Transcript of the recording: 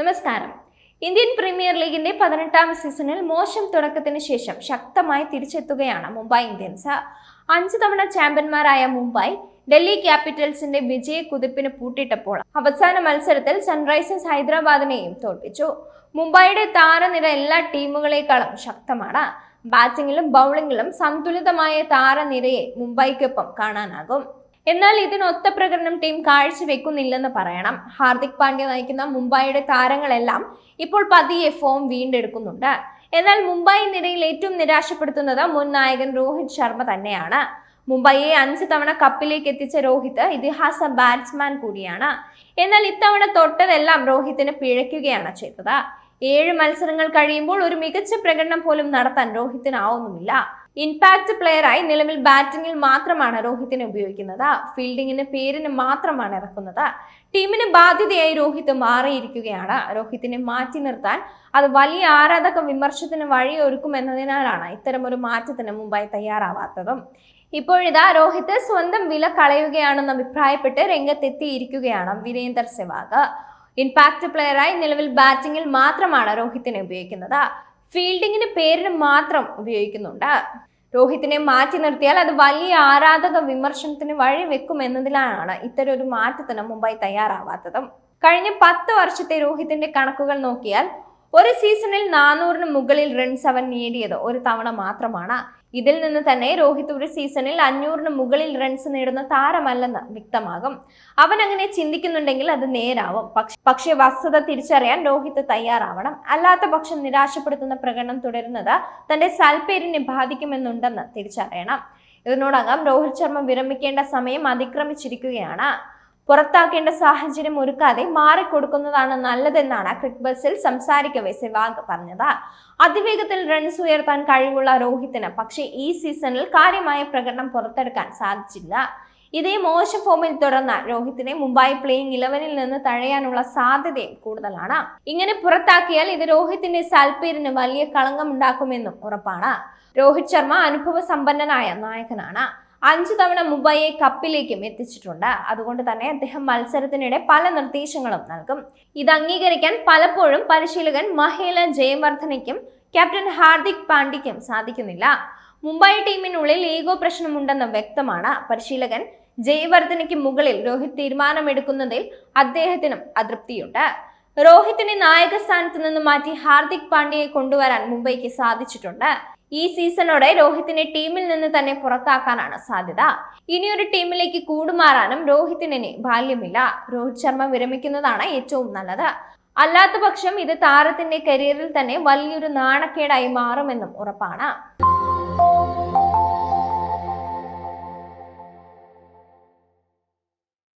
നമസ്കാരം. Indian premier ലീഗിന്റെ പതിനെട്ടാം സീസണിൽ മോശം തുടക്കത്തിന് ശേഷം ശക്തമായി തിരിച്ചെത്തുകയാണ് മുംബൈ ഇന്ത്യൻസ്. അഞ്ചു തവണ ചാമ്പ്യന്മാരായ മുംബൈ ഡൽഹി ക്യാപിറ്റൽസിന്റെ വിജയ കുതിപ്പിന് പൂട്ടിട്ടപ്പോൾ അവസാന മത്സരത്തിൽ സൺറൈസേഴ്സ് ഹൈദരാബാദിനെയും തോൽപ്പിച്ചു. മുംബൈയുടെ താരനിര എല്ലാ ടീമുകളെക്കാളും ശക്തമാണ്. ബാറ്റിംഗിലും ബൗളിംഗിലും സന്തുലിതമായ താരനിരയെ മുംബൈക്കൊപ്പം കാണാനാകും. എന്നാൽ ഇതിനൊത്ത പ്രകടനം ടീം കാഴ്ചവെക്കുന്നില്ലെന്ന് പറയണം. ഹാർദിക് പാണ്ഡ്യ നയിക്കുന്ന മുംബൈയുടെ താരങ്ങളെല്ലാം ഇപ്പോൾ പതിയെ ഫോം വീണ്ടെടുക്കുന്നുണ്ട്. എന്നാൽ മുംബൈ നിരയിൽ ഏറ്റവും നിരാശപ്പെടുത്തുന്നത് മുൻ നായകൻ രോഹിത് ശർമ്മ തന്നെയാണ്. മുംബൈയെ അഞ്ച് തവണ കപ്പിലേക്ക് എത്തിച്ച രോഹിത് ഇതിഹാസ ബാറ്റ്സ്മാൻ കൂടിയാണ്. എന്നാൽ ഇത്തവണ തൊട്ടതെല്ലാം രോഹിത്തിന് പിഴയ്ക്കുകയാണ് ചെയ്തത്. ഏഴ് മത്സരങ്ങൾ കഴിയുമ്പോൾ ഒരു മികച്ച പ്രകടനം പോലും നടത്താൻ രോഹിത്തിനാവുന്നുമില്ല ഇൻപാക്ട് പ്ലെയറായി നിലവിൽ ബാറ്റിംഗിൽ മാത്രമാണ് രോഹിത്തിനെ ഉപയോഗിക്കുന്നത്. ഫീൽഡിങ്ങിന് പേരിന് മാത്രമാണ് ഇറക്കുന്നത്. ടീമിന് ബാധ്യതയായി രോഹിത് മാറിയിരിക്കുകയാണ്. രോഹിത്തിനെ മാറ്റി നിർത്താൻ അത് വലിയ ആരാധക വിമർശത്തിന് വഴിയൊരുക്കുമെന്നതിനാലാണ് ഇത്തരമൊരു മാറ്റത്തിന് മുമ്പായി തയ്യാറാവാത്തതും. ഇപ്പോഴിതാ രോഹിത് സ്വന്തം വില കളയുകയാണെന്ന് അഭിപ്രായപ്പെട്ട് രംഗത്തെത്തിയിരിക്കുകയാണ് വീരേന്ദർ സെവാഗ്. ഇൻപാക്ട് പ്ലെയറായി നിലവിൽ ബാറ്റിംഗിൽ മാത്രമാണ് രോഹിത്തിനെ ഉപയോഗിക്കുന്നത്. ഫീൽഡിങ്ങിന് പേരിന് മാത്രം ഉപയോഗിക്കുന്നുണ്ട്. രോഹിത്തിനെ മാറ്റി നിർത്തിയാൽ അത് വലിയ ആരാധക വിമർശനത്തിന് വഴിവെക്കുമെന്നതിലാണ് ഇത്തരം ഒരു മാറ്റത്തിന് മുംബൈ തയ്യാറാവാത്തതും. കഴിഞ്ഞ പത്ത് വർഷത്തെ രോഹിത്തിന്റെ കണക്കുകൾ നോക്കിയാൽ ഒരു സീസണിൽ നാനൂറിന് മുകളിൽ റൺസ് അവൻ നേടിയത് ഒരു തവണ മാത്രമാണ്. ഇതിൽ നിന്ന് തന്നെ രോഹിത് ഒരു സീസണിൽ അഞ്ഞൂറിന് മുകളിൽ റൺസ് നേടുന്ന താരമല്ലെന്ന് വ്യക്തമാകും. അവൻ അങ്ങനെ ചിന്തിക്കുന്നുണ്ടെങ്കിൽ അത് നേരാവും. പക്ഷ- വസ്തുത തിരിച്ചറിയാൻ രോഹിത് തയ്യാറാവണം. അല്ലാത്ത പക്ഷം നിരാശപ്പെടുത്തുന്ന പ്രകടനം തുടരുന്നത് തന്റെ സൽപ്പേരിനെ ബാധിക്കുമെന്നുണ്ടെന്ന് തിരിച്ചറിയണം. ഇതിനോടകം രോഹിത് ശർമ്മ വിരമിക്കേണ്ട സമയം അതിക്രമിച്ചിരിക്കുകയാണ്. പുറത്താക്കേണ്ട സാഹചര്യം ഒരുക്കാതെ മാറിക്കൊടുക്കുന്നതാണ് നല്ലതെന്നാണ് ക്രിക്കറ്റ് ബസിൽ സംസാരിക്കവേ സെവാഗ് പറഞ്ഞത്. അതിവേഗത്തിൽ റൺസ് ഉയർത്താൻ കഴിവുള്ള രോഹിത്തിന് പക്ഷേ ഈ സീസണിൽ കാര്യമായ പ്രകടനം പുറത്തെടുക്കാൻ സാധിച്ചില്ല. ഇതേ മോശ ഫോമിൽ തുടർന്ന രോഹിത്തിനെ മുംബൈ പ്ലേയിങ് ഇലവനിൽ നിന്ന് തഴയാനുള്ള സാധ്യതയും കൂടുതലാണ്. ഇങ്ങനെ പുറത്താക്കിയാൽ ഇത് രോഹിത്തിന്റെ സൽപ്പേരിന് വലിയ കളങ്കമുണ്ടാക്കുമെന്നും ഉറപ്പാണ്. രോഹിത് ശർമ്മ അനുഭവ സമ്പന്നനായ നായകനാണ്. അഞ്ചു തവണ മുംബൈയെ കപ്പിലേക്കും എത്തിച്ചിട്ടുണ്ട്. അതുകൊണ്ട് തന്നെ അദ്ദേഹം മത്സരത്തിനിടെ പല നിർദ്ദേശങ്ങളും നൽകും. ഇത് അംഗീകരിക്കാൻ പലപ്പോഴും പരിശീലകൻ മഹേല ജയവർദ്ധനയ്ക്കും ക്യാപ്റ്റൻ ഹാർദിക് പാണ്ഡ്യയ്ക്കും സാധിക്കുന്നില്ല. മുംബൈ ടീമിനുള്ളിൽ ഈഗോ പ്രശ്നമുണ്ടെന്ന് വ്യക്തമാണ്. പരിശീലകൻ ജയവർദ്ധനയ്ക്ക് മുകളിൽ രോഹിത് തീരുമാനമെടുക്കുന്നതിൽ അദ്ദേഹത്തിനും അതൃപ്തിയുണ്ട്. രോഹിത്തിനെ നായക സ്ഥാനത്ത് നിന്ന് മാറ്റി ഹാർദിക് പാണ്ഡ്യയെ കൊണ്ടുവരാൻ മുംബൈക്ക് സാധിച്ചിട്ടുണ്ട്. ഈ സീസണോടെ രോഹിത്തിനെ ടീമിൽ നിന്ന് തന്നെ പുറത്താക്കാനാണ് സാധ്യത. ഇനിയൊരു ടീമിലേക്ക് കൂടുമാറാനും രോഹിത്തിനെ ബാല്യമില്ല. രോഹിത് ശർമ്മ വിരമിക്കുന്നതാണ് ഏറ്റവും നല്ലത്. അല്ലാത്ത പക്ഷം ഇത് താരത്തിന്റെ കരിയറിൽ തന്നെ വലിയൊരു നാണക്കേടായി മാറുമെന്നും ഉറപ്പാണ്.